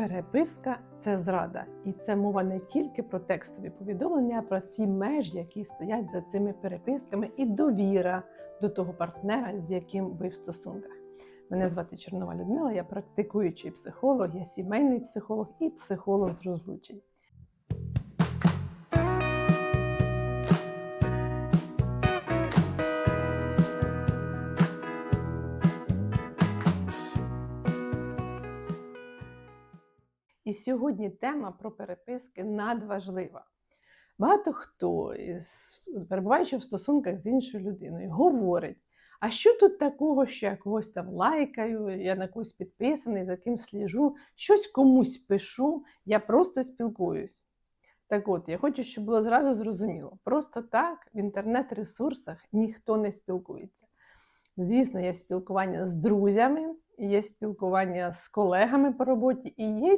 Переписка це зрада, і це мова не тільки про текстові повідомлення, а про ці межі, які стоять за цими переписками, і довіра до того партнера, з яким ви в стосунках. Мене звати Чорнова Людмила, я практикуючий психолог, я сімейний психолог і психолог з розлучень. І сьогодні тема про переписки надважлива. Багато хто, перебуваючи в стосунках з іншою людиною, говорить: а що тут такого, що я когось там лайкаю, я на когось підписаний, за ким сліжу, щось комусь пишу, я просто спілкуюсь. Так от, я хочу, щоб було зразу зрозуміло: просто так в інтернет-ресурсах ніхто не спілкується. Звісно, є спілкування з друзями, є спілкування з колегами по роботі, і є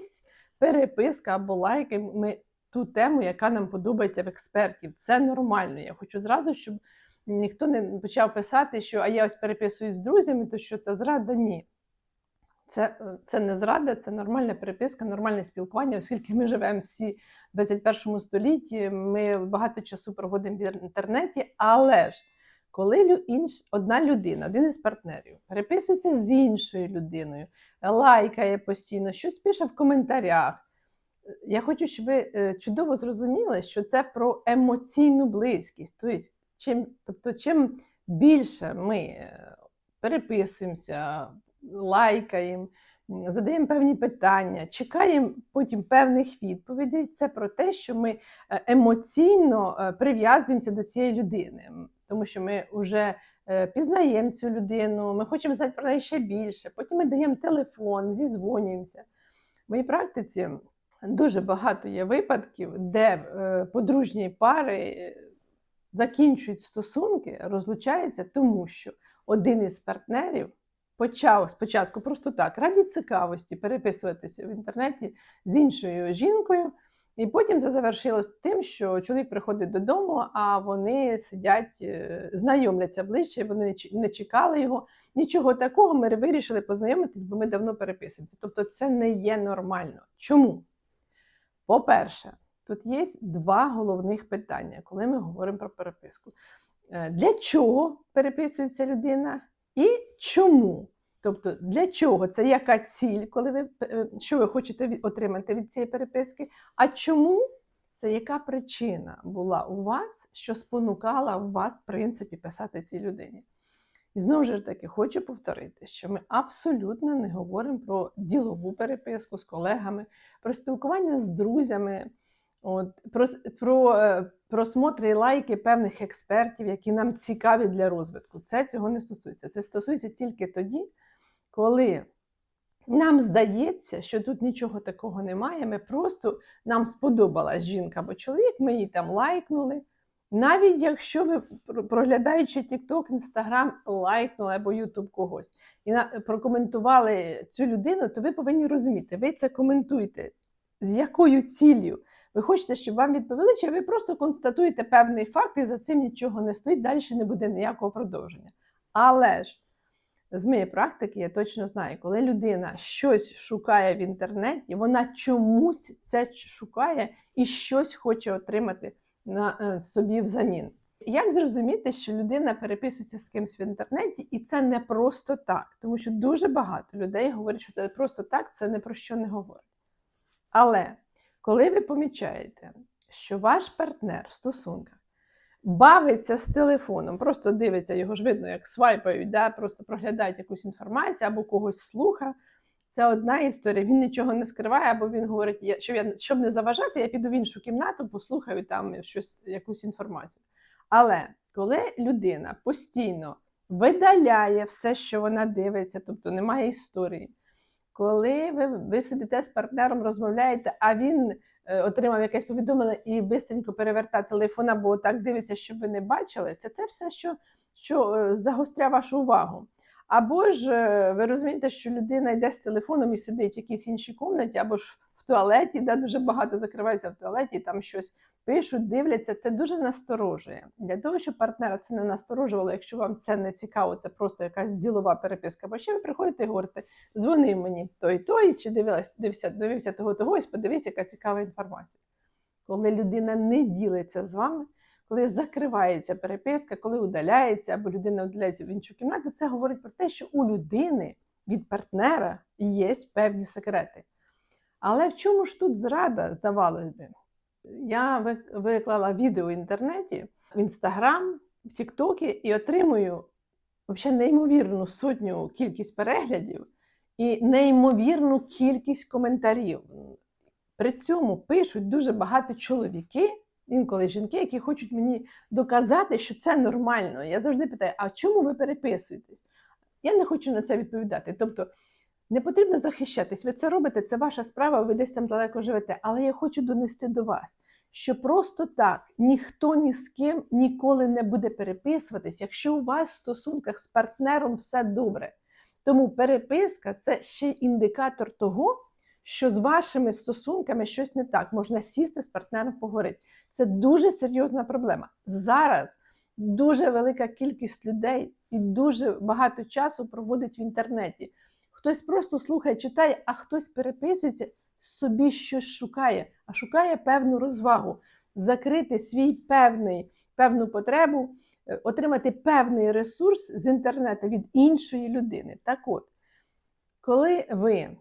переписка або лайки. Ми ту тему, яка нам подобається в експертів. Це нормально. Я хочу зразу, щоб ніхто не почав писати, що а я ось переписуюсь з друзями, то що це зрада? Ні. Це, це не зрада, це нормальна переписка, нормальне спілкування, оскільки ми живемо всі в 21 столітті, ми багато часу проводимо в інтернеті, але ж коли інш, одна людина, один із партнерів, переписується з іншою людиною, лайкає постійно, щось пише в коментарях. Я хочу, щоб ви чудово зрозуміли, що це про емоційну близькість. Тобто, чим, тобто, чим більше ми переписуємося, лайкаємо, задаємо певні питання, чекаємо потім певних відповідей, це про те, що ми емоційно прив'язуємося до цієї людини тому що ми вже пізнаємо цю людину, ми хочемо знати про неї ще більше. Потім ми даємо телефон, зізвонюємося. В моїй практиці дуже багато є випадків, де подружні пари закінчують стосунки, розлучаються, тому що один із партнерів почав спочатку просто так, раді цікавості, переписуватися в інтернеті з іншою жінкою. І потім це завершилось тим, що чоловік приходить додому, а вони сидять, знайомляться ближче, вони не чекали його. Нічого такого ми вирішили познайомитись, бо ми давно переписуємося. Тобто це не є нормально. Чому? По-перше, тут є два головних питання, коли ми говоримо про переписку. Для чого переписується людина і чому? Тобто, для чого це яка ціль, коли ви що ви хочете отримати від цієї переписки? А чому це яка причина була у вас, що спонукала вас, в принципі, писати цій людині? І знову ж таки, хочу повторити, що ми абсолютно не говоримо про ділову переписку з колегами, про спілкування з друзями, от, про про просмотри і лайки певних експертів, які нам цікаві для розвитку. Це цього не стосується. Це стосується тільки тоді коли нам здається, що тут нічого такого немає, ми просто нам сподобалась жінка або чоловік, ми її там лайкнули. Навіть якщо ви, проглядаючи TikTok, Instagram, лайкнули або YouTube когось і прокоментували цю людину, то ви повинні розуміти, ви це коментуєте, з якою ціллю. Ви хочете, щоб вам відповіли, чи ви просто констатуєте певний факт і за цим нічого не стоїть, далі не буде ніякого продовження. Але ж з моєї практики я точно знаю, коли людина щось шукає в інтернеті, вона чомусь це шукає і щось хоче отримати на е, собі взамін. Як зрозуміти, що людина переписується з кимось в інтернеті, і це не просто так, тому що дуже багато людей говорять, що це просто так, це не про що не говорить. Але коли ви помічаєте, що ваш партнер в стосунках бавиться з телефоном, просто дивиться, його ж видно, як свайпають, да? просто проглядають якусь інформацію або когось слуха. Це одна історія. Він нічого не скриває, або він говорить, що я щоб не заважати, я піду в іншу кімнату, послухаю там щось, якусь інформацію. Але коли людина постійно видаляє все, що вона дивиться, тобто немає історії, коли ви, ви сидите з партнером, розмовляєте, а він отримав якесь повідомлення і швидко переверта телефон, або так дивиться, щоб ви не бачили, це те все, що що е, загостря вашу увагу. Або ж е, ви розумієте, що людина йде з телефоном і сидить в якійсь іншій кімнаті, або ж в туалеті, де дуже багато закривається в туалеті, і там щось пишуть, дивляться, це дуже насторожує. Для того, щоб партнера це не насторожувало, якщо вам це не цікаво, це просто якась ділова переписка. Бо ще ви приходите і говорите, дзвони мені той, той, чи дивилась, дивився, дивився того, того, ось подивись, яка цікава інформація. Коли людина не ділиться з вами, коли закривається переписка, коли удаляється, або людина удаляється в іншу кімнату, це говорить про те, що у людини від партнера є певні секрети. Але в чому ж тут зрада, здавалось би? Я виклала відео в інтернеті, в інстаграм, в Тіктокі і отримую взагалі неймовірну сотню кількість переглядів і неймовірну кількість коментарів. При цьому пишуть дуже багато чоловіки, інколи жінки, які хочуть мені доказати, що це нормально. Я завжди питаю: а чому ви переписуєтесь? Я не хочу на це відповідати. Тобто не потрібно захищатись. Ви це робите, це ваша справа, ви десь там далеко живете. Але я хочу донести до вас, що просто так ніхто ні з ким ніколи не буде переписуватись, якщо у вас в стосунках з партнером все добре. Тому переписка це ще індикатор того, що з вашими стосунками щось не так. Можна сісти з партнером поговорити. Це дуже серйозна проблема. Зараз дуже велика кількість людей і дуже багато часу проводить в інтернеті. Хтось просто слухає, читає, а хтось переписується, собі щось шукає, а шукає певну розвагу, закрити свій певний, певну потребу, е, отримати певний ресурс з інтернету від іншої людини. Так от, коли ви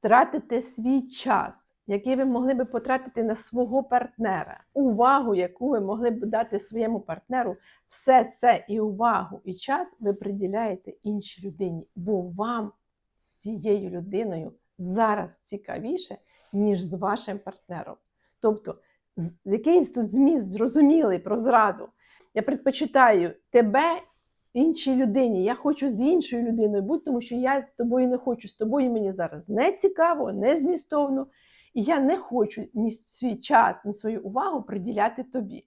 тратите свій час, який ви могли би потратити на свого партнера, увагу, яку ви могли б дати своєму партнеру, все це і увагу, і час ви приділяєте іншій людині, бо вам з цією людиною зараз цікавіше, ніж з вашим партнером. Тобто, якийсь тут зміст зрозумілий про зраду. Я предпочитаю тебе іншій людині. Я хочу з іншою людиною бути, тому що я з тобою не хочу. З тобою мені зараз не цікаво, не змістовно. І я не хочу ні свій час, ні свою увагу приділяти тобі.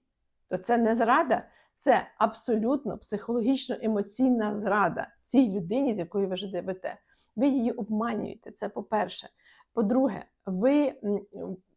То це не зрада, це абсолютно психологічно-емоційна зрада цій людині, з якою ви живете. Ви її обманюєте. Це по-перше. По-друге, ви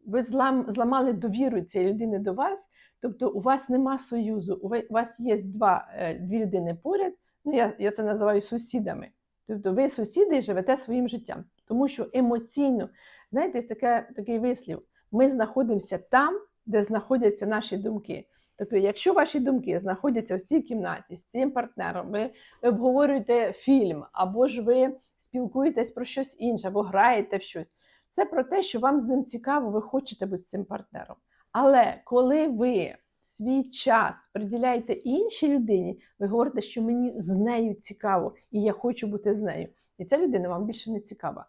ви злам, зламали довіру цієї людини до вас, тобто у вас нема союзу, у вас є два, е, дві людини поряд, ну я я це називаю сусідами. Тобто ви сусіди і живете своїм життям. Тому що емоційно, знаєте, таке, такий вислів: ми знаходимося там, де знаходяться наші думки. Тобто, якщо ваші думки знаходяться в цій кімнаті з цим партнером, ви обговорюєте фільм, або ж ви спілкуєтесь про щось інше, або граєте в щось. Це про те, що вам з ним цікаво, ви хочете бути з цим партнером. Але коли ви свій час приділяєте іншій людині, ви говорите, що мені з нею цікаво, і я хочу бути з нею. І ця людина вам більше не цікава.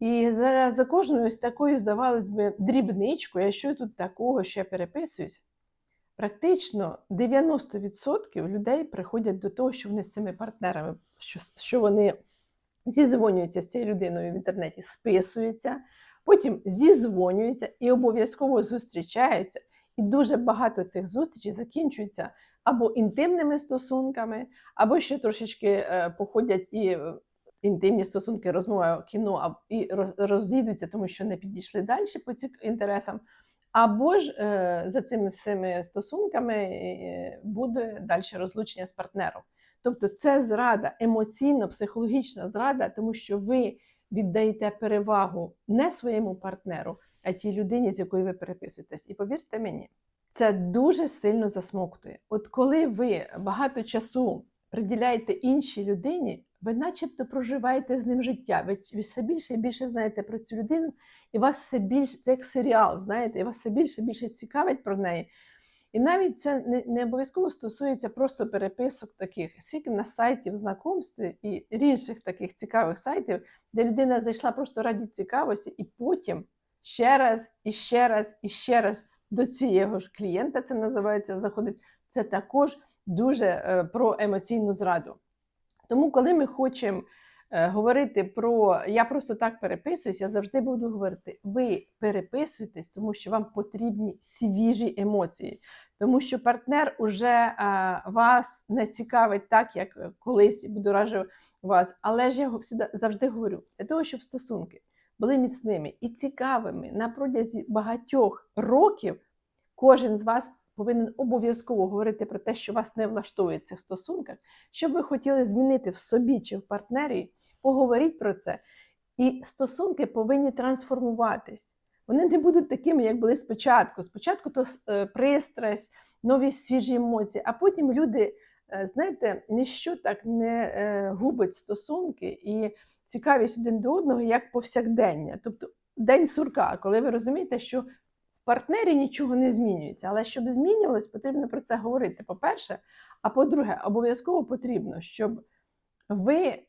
І за за кожною ось такою, здавалось би, дрібничкою, а що тут такого, що я переписуюсь, практично 90% людей приходять до того, що вони з цими партнерами, що, що вони зізвонюються з цією людиною в інтернеті, списуються, потім зізвонюються і обов'язково зустрічаються. І дуже багато цих зустрічей закінчуються або інтимними стосунками, або ще трошечки е, походять і е, інтимні стосунки, розмова кіно, і розійдуться, тому що не підійшли далі по цим інтересам. Або ж е, за цими всіми стосунками буде далі розлучення з партнером. Тобто це зрада, емоційно, психологічна зрада, тому що ви віддаєте перевагу не своєму партнеру, а тій людині, з якою ви переписуєтесь. І повірте мені, це дуже сильно засмоктує. От коли ви багато часу приділяєте іншій людині, ви начебто проживаєте з ним життя. Ви, все більше і більше знаєте про цю людину, і вас все більше, це як серіал, знаєте, і вас все більше і більше цікавить про неї. І навіть це не не обов'язково стосується просто переписок таких, скільки на сайтів знакомств і інших таких цікавих сайтів, де людина зайшла просто раді цікавості, і потім ще раз, і ще раз, і ще раз до цього ж клієнта це називається заходить. Це також дуже е, про емоційну зраду. Тому, коли ми хочемо говорити про я просто так переписуюсь, я завжди буду говорити: ви переписуєтесь, тому що вам потрібні свіжі емоції, тому що партнер уже а, вас не цікавить так, як колись будоражив вас. Але ж я завжди говорю, для того, щоб стосунки були міцними і цікавими на протязі багатьох років, кожен з вас повинен обов'язково говорити про те, що вас не влаштовує в цих стосунках, що ви хотіли змінити в собі чи в партнері, поговоріть про це. І стосунки повинні трансформуватись. Вони не будуть такими, як були спочатку. Спочатку то е, пристрасть, нові свіжі емоції, а потім люди, е, знаєте, ніщо так не е, губить стосунки і цікавість один до одного як повсякдення. Тобто день сурка, коли ви розумієте, що в партнері нічого не змінюється. Але щоб змінювалось, потрібно про це говорити. По-перше, а по-друге, обов'язково потрібно, щоб ви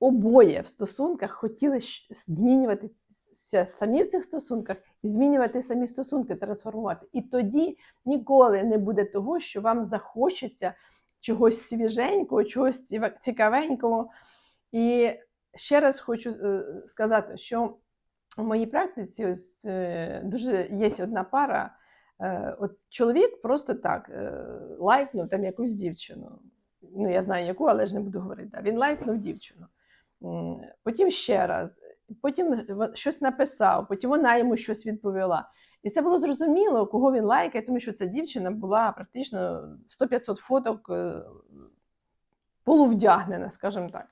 обоє в стосунках хотіли змінюватися самі в цих стосунках і змінювати самі стосунки, трансформувати. І тоді ніколи не буде того, що вам захочеться чогось свіженького, чогось цікавенького. І ще раз хочу е, сказати, що в моїй практиці ось, е, дуже є одна пара. е, От чоловік просто так лайкнув там якусь дівчину. Ну, я знаю яку, але ж не буду говорити. Він лайкнув дівчину. Потім ще раз, потім щось написав, потім вона йому щось відповіла. І це було зрозуміло, кого він лайкає, тому що ця дівчина була практично 100-500 фоток е, полувдягнена, скажімо так.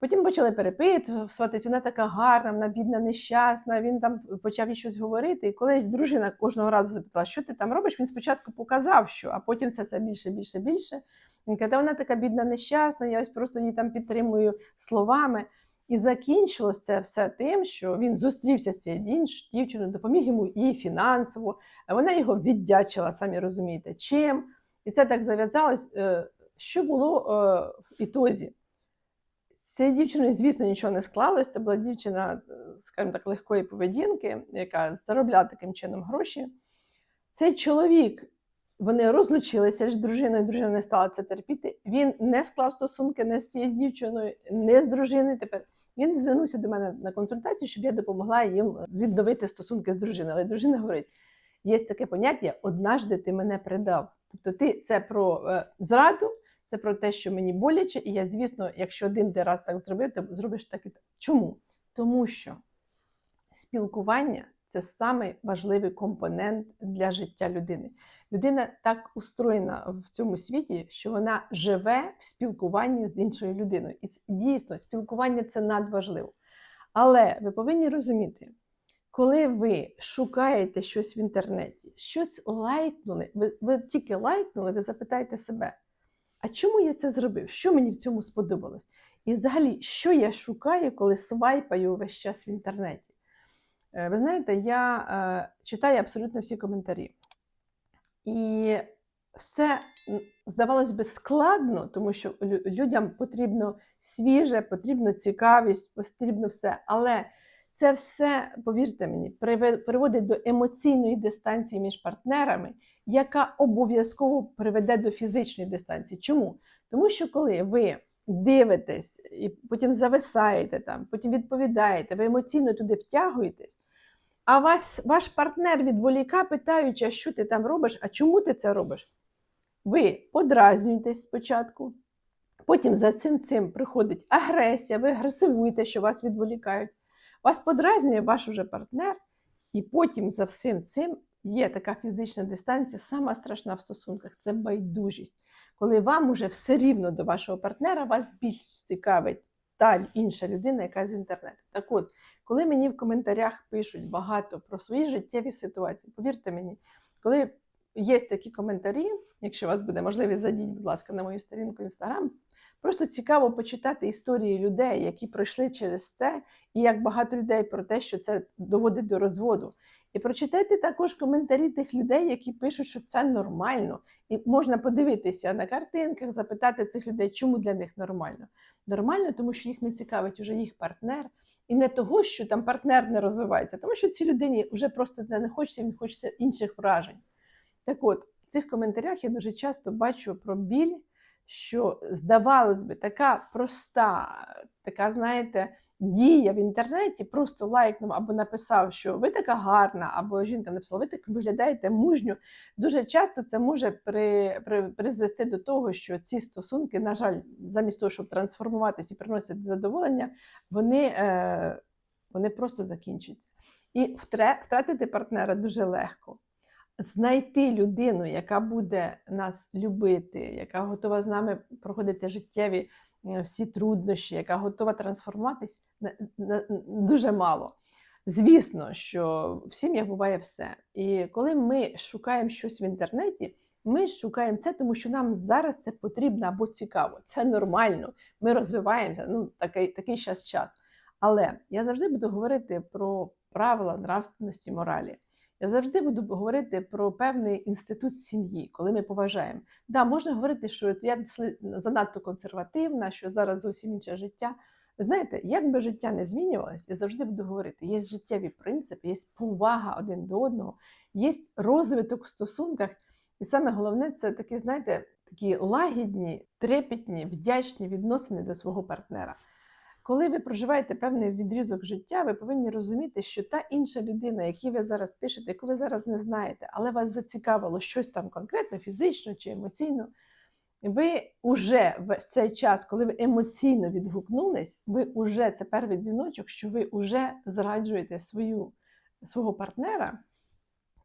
Потім почали перепитувати, вона така гарна, вона бідна, нещасна. Він там почав їй щось говорити. І коли дружина кожного разу запитала, що ти там робиш, він спочатку показав, що, а потім це все більше, більше, більше. Він каже, «Та вона така бідна, нещасна, я ось просто її там підтримую словами. І закінчилось це все тим, що він зустрівся з цією дівчиною, допоміг йому і фінансово. а Вона його віддячила, самі розумієте, чим. І це так зав'язалось. Е, Що було е, в ітозі? З цією дівчиною, звісно, нічого не склалось. Це була дівчина, е, скажімо так, легкої поведінки, яка заробляла таким чином гроші. Цей чоловік, вони розлучилися з дружиною, дружина не стала це терпіти. Він не склав стосунки не з цією дівчиною, не з дружиною. Тепер він звернувся до мене на консультацію, щоб я допомогла їм відновити стосунки з дружиною. Але дружина говорить: є таке поняття однажди ти мене предав. Тобто, ти це про е, зраду, це про те, що мені боляче, і я, звісно, якщо один ти раз так зробив, то зробиш так і так. Чому? Тому що спілкування це самий важливий компонент для життя людини. Людина так устроєна в цьому світі, що вона живе в спілкуванні з іншою людиною. І дійсно, спілкування це надважливо. Але ви повинні розуміти, коли ви шукаєте щось в інтернеті, щось лайкнули, ви, ви тільки лайкнули, ви запитаєте себе, а чому я це зробив? Що мені в цьому сподобалось? І взагалі, що я шукаю, коли свайпаю весь час в інтернеті? Е, Ви знаєте, я е, читаю абсолютно всі коментарі. І все здавалось би складно, тому що людям потрібно свіже, потрібно цікавість, потрібно все. Але це все, повірте мені, приводить до емоційної дистанції між партнерами, яка обов'язково приведе до фізичної дистанції. Чому? Тому що коли ви дивитесь і потім зависаєте там, потім відповідаєте, ви емоційно туди втягуєтесь. А вас, ваш партнер відволіка, питаючи, що ти там робиш, а чому ти це робиш? Ви подразнюєтесь спочатку, потім за цим цим приходить агресія, ви агресивуєте, що вас відволікають. Вас подразнює ваш уже партнер, і потім за всім цим є така фізична дистанція, сама страшна в стосунках це байдужість. Коли вам уже все рівно до вашого партнера, вас більш цікавить та інша людина, яка з інтернету. Так от, коли мені в коментарях пишуть багато про свої життєві ситуації, повірте мені, коли є такі коментарі, якщо у вас буде можливість, зайдіть, будь ласка, на мою сторінку Інстаграм. Просто цікаво почитати історії людей, які пройшли через це, і як багато людей про те, що це доводить до розводу. І прочитайте також коментарі тих людей, які пишуть, що це нормально. І можна подивитися на картинках, запитати цих людей, чому для них нормально. Нормально, тому що їх не цікавить уже їх партнер, і не того, що там партнер не розвивається, тому що цій людині вже просто не хочеться, він хочеться інших вражень. Так от, в цих коментарях я дуже часто бачу про біль, що, здавалось би, така проста, така, знаєте, дія в інтернеті, просто лайкнув або написав, що ви така гарна, або жінка написала, ви так виглядаєте мужньо. Дуже часто це може при, при, призвести до того, що ці стосунки, на жаль, замість того, щоб трансформуватися і приносити задоволення, вони, е, вони просто закінчаться. І втре- втратити партнера дуже легко. знайти людину, яка буде нас любити, яка готова з нами проходити життєві всі труднощі, яка готова трансформуватись, дуже мало. Звісно, що в сім'ях буває все. І коли ми шукаємо щось в інтернеті, ми шукаємо це, тому що нам зараз це потрібно або цікаво. Це нормально. Ми розвиваємося. Ну, такий, такий зараз час. Але я завжди буду говорити про правила нравственності моралі. Я завжди буду говорити про певний інститут сім'ї, коли ми поважаємо. Да, можна говорити, що я занадто консервативна, що зараз зовсім інше життя. Знаєте, як би життя не змінювалось, я завжди буду говорити: є життєві принципи, є повага один до одного, є розвиток в стосунках. І саме головне це такі, знаєте, такі лагідні, трепетні, вдячні відносини до свого партнера. Коли ви проживаєте певний відрізок життя, ви повинні розуміти, що та інша людина, яку ви зараз пишете, яку ви зараз не знаєте, але вас зацікавило щось там конкретно, фізично чи емоційно, ви вже в цей час, коли ви емоційно відгукнулись, ви вже це перший дзвіночок, що ви вже зраджуєте свою, свого партнера,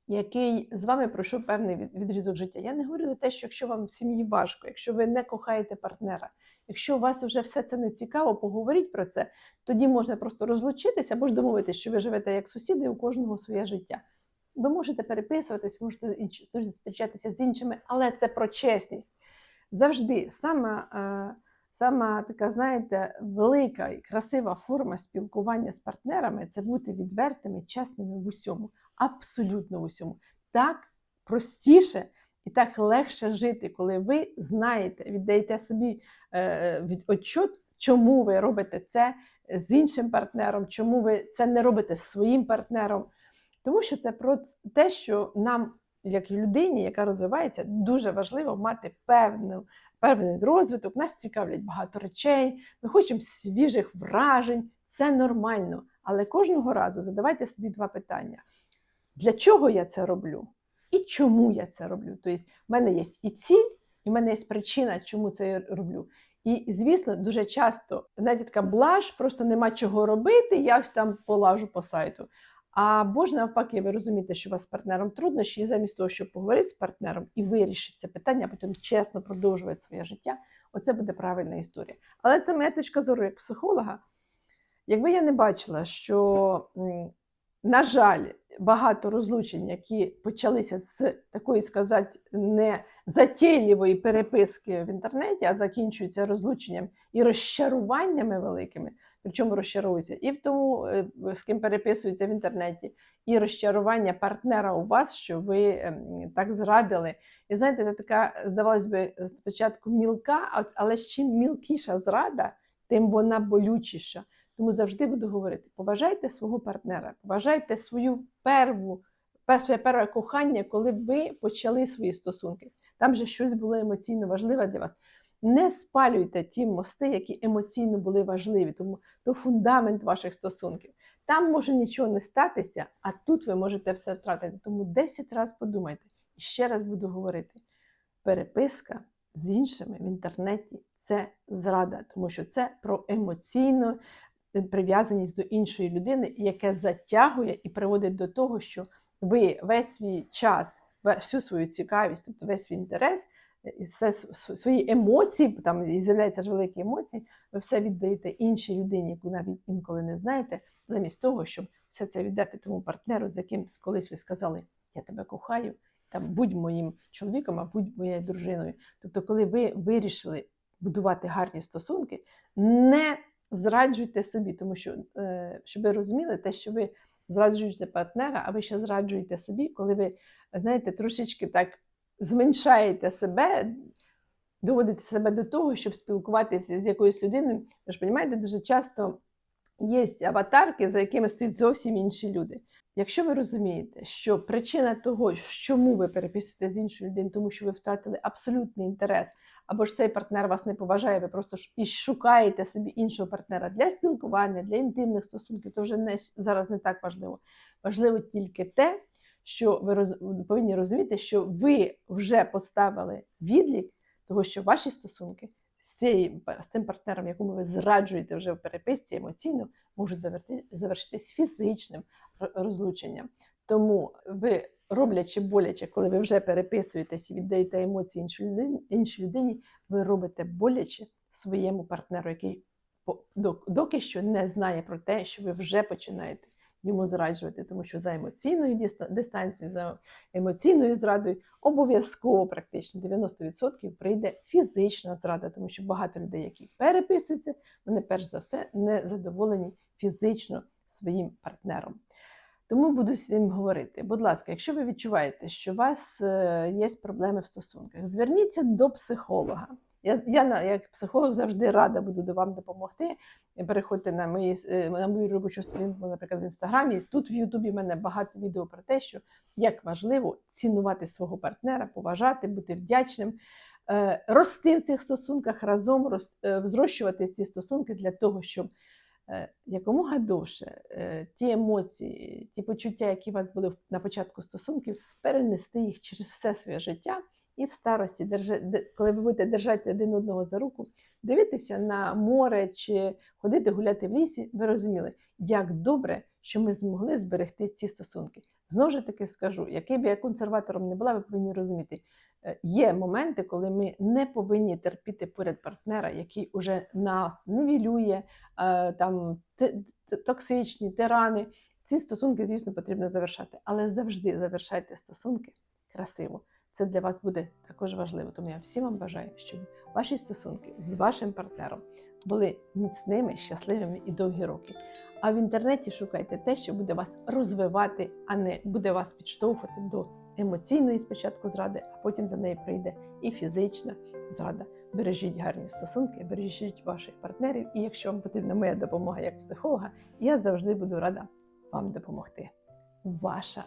який з вами пройшов певний відрізок життя. Я не говорю за те, що якщо вам в сім'ї важко, якщо ви не кохаєте партнера, якщо вас вже все це не цікаво, поговоріть про це, тоді можна просто розлучитися або ж домовитися, що ви живете як сусіди, у кожного своє життя. Ви можете переписуватись, можете зустрічатися з іншими, але це про чесність. Завжди сама, е, сама така, знаєте, велика і красива форма спілкування з партнерами це бути відвертими, чесними в усьому, абсолютно в усьому. Так простіше і так легше жити, коли ви знаєте, віддаєте собі е, від отчет, чому ви робите це з іншим партнером, чому ви це не робите з своїм партнером. Тому що це про те, що нам, як людині, яка розвивається, дуже важливо мати певну, певний розвиток. Нас цікавлять багато речей, ми хочемо свіжих вражень. Це нормально. Але кожного разу задавайте собі два питання: для чого я це роблю? І чому я це роблю? Тобто, в мене є і ціль, і в мене є причина, чому це я роблю. І, звісно, дуже часто навіть така блаж, просто нема чого робити, я ось там полажу по сайту. Або ж навпаки, ви розумієте, що у вас з партнером труднощі, і замість того, щоб поговорити з партнером і вирішити це питання, а потім чесно продовжувати своє життя, оце буде правильна історія. Але це моя точка зору як психолога. Якби я не бачила, що, на жаль, багато розлучень, які почалися з такої сказати, не затейливої переписки в інтернеті, а закінчуються розлученням і розчаруваннями великими, причому розчаруються і в тому, е, з ким переписуються в інтернеті, і розчарування партнера у вас, що ви ем, так зрадили. І знаєте, це така, здавалось би, спочатку мілка, але чим мілкіша зрада, тим вона болючіша. Тому завжди буду говорити: поважайте свого партнера, поважайте свою перву, пе- своє перше кохання, коли ви почали свої стосунки. Там же щось було емоційно важливе для вас. Не спалюйте ті мости, які емоційно були важливі, тому то фундамент ваших стосунків. Там може нічого не статися, а тут ви можете все втратити. Тому 10 разів подумайте. І ще раз буду говорити: переписка з іншими в інтернеті це зрада, тому що це про емоційну е, прив'язаність до іншої людини, яке затягує і приводить до того, що ви весь свій час, всю свою цікавість, тобто весь свій інтерес, е, все свої емоції, там і з'являються ж великі емоції, ви все віддаєте іншій людині, яку навіть інколи не знаєте, замість того, щоб все це віддати тому партнеру, з яким колись ви сказали, я тебе кохаю, там будь моїм чоловіком, а будь моєю дружиною. Тобто, коли ви вирішили будувати гарні стосунки, не зраджуйте собі, тому що, е, щоб ви розуміли, те, що ви зраджуєте партнера, а ви ще зраджуєте собі, коли ви, знаєте, трошечки так зменшаєте себе, доводите себе до того, щоб спілкуватися з якоюсь людиною. Ви ж розумієте, дуже часто є аватарки, за якими стоять зовсім інші люди. Якщо ви розумієте, що причина того, чому ви переписуєте з іншою людиною, тому що ви втратили абсолютний інтерес, або ж цей партнер вас не поважає, ви просто і шукаєте собі іншого партнера для спілкування, для інтимних стосунків, то вже не, зараз не так важливо. Важливо тільки те, що ви роз, повинні розуміти, що ви вже поставили відлік того, що ваші стосунки з, цим партнером, якому ви зраджуєте вже в переписці емоційно, можуть заверти, завершитись фізичним розлученням. Тому ви роблячи боляче, коли ви вже переписуєтесь і віддаєте емоції іншій людині, ви робите боляче своєму партнеру, який доки що не знає про те, що ви вже починаєте йому зраджувати, тому що за емоційною дистанцією, за емоційною зрадою обов'язково практично 90% прийде фізична зрада, тому що багато людей, які переписуються, вони перш за все не задоволені фізично своїм партнером. Тому буду всім говорити. Будь ласка, якщо ви відчуваєте, що у вас е, є проблеми в стосунках, зверніться до психолога. Я, я як психолог завжди рада буду до вам допомогти. Переходьте на, мої, е, на мою робочу сторінку, наприклад, в інстаграмі. Тут в Ютубі в мене багато відео про те, що як важливо цінувати свого партнера, поважати, бути вдячним, е, рости в цих стосунках разом, рос- е, зрощувати ці стосунки для того, щоб е, якомога довше е, ті емоції, ті почуття, які у вас були на початку стосунків, перенести їх через все своє життя. І в старості, коли ви будете держати один одного за руку, дивитися на море чи ходити гуляти в лісі, ви розуміли, як добре, що ми змогли зберегти ці стосунки. Знову ж таки скажу, який би я консерватором не була, ви повинні розуміти, е, є моменти, коли ми не повинні терпіти поряд партнера, який уже нас нівелює, е, там токсичні, тирани. Ці стосунки, звісно, потрібно завершати, але завжди завершайте стосунки красиво. Це для вас буде також важливо. Тому я всім вам бажаю, щоб ваші стосунки з вашим партнером були міцними, щасливими і довгі роки. А в інтернеті шукайте те, що буде вас розвивати, а не буде вас підштовхувати до емоційної спочатку зради, а потім за нею прийде і фізична зрада. Бережіть гарні стосунки, бережіть ваших партнерів. І якщо вам потрібна моя допомога як психолога, я завжди буду рада вам допомогти. Ваша.